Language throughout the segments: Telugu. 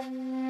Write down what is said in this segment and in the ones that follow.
Música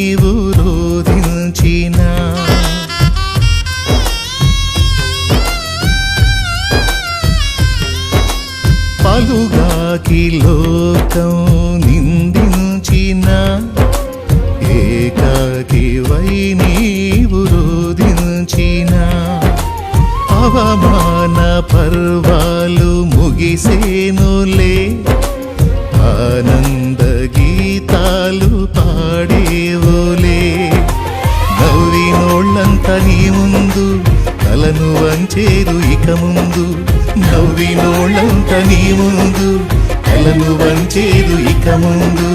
నీవు రోధించిన. పలుగాకి లోకం నిందించిన ఏకాకి వై నీవు రోధించిన. అవమాన పర్వాలు ముగిసేనులే ఆనంద పాడేవులే నవ్వినోళ్ళంత నీ ముందు తలను వంచేరు ఇక ముందు. నవ్వినోళ్ళంత నీ ముందు తలను వంచేరు ఇక ముందు.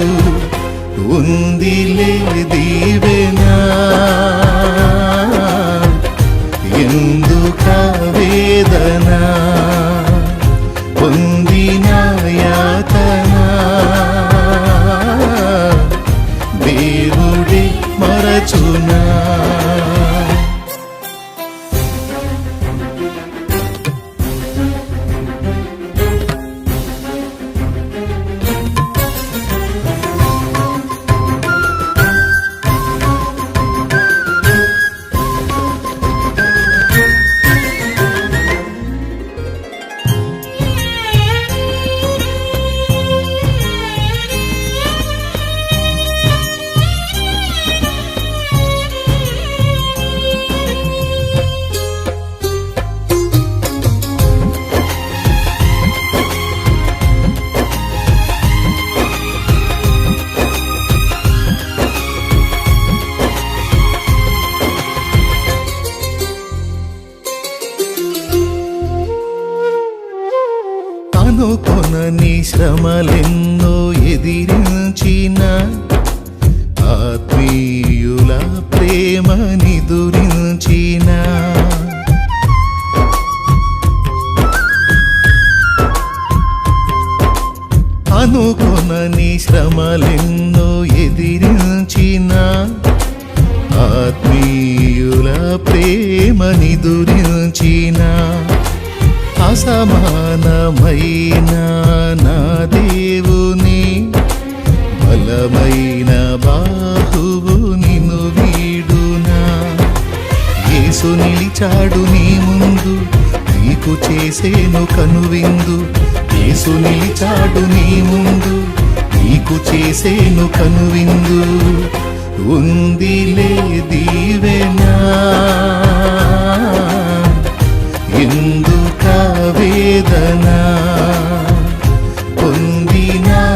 ఉందిలే దీవెనా. ఎందుక వేదన? ఎదిరించిన ఆత్మీయుల ప్రేమ నిదురించిన. అనుకునని శ్రమలెన్నో ఎదిరించిన ఆత్మీయుల ప్రేమ నిదురించిన. అసమానమైన నా దేవుని బలమైన బాహువు నిన్ను వీడునా? యేసు నిలిచాడు నీ ముందు నీకు చేసేను కనువిందు. యేసు నిలిచాడు నీ ముందు నీకు చేసేను కనువిందు. ఉందిలే దీవెనా. ఎందుక వేదన? పొందినా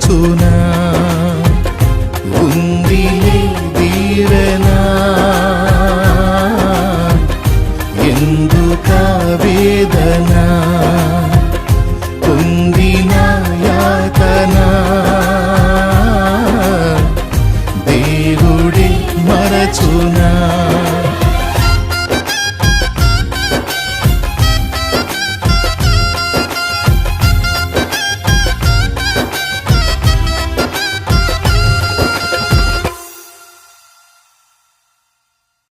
మరచునా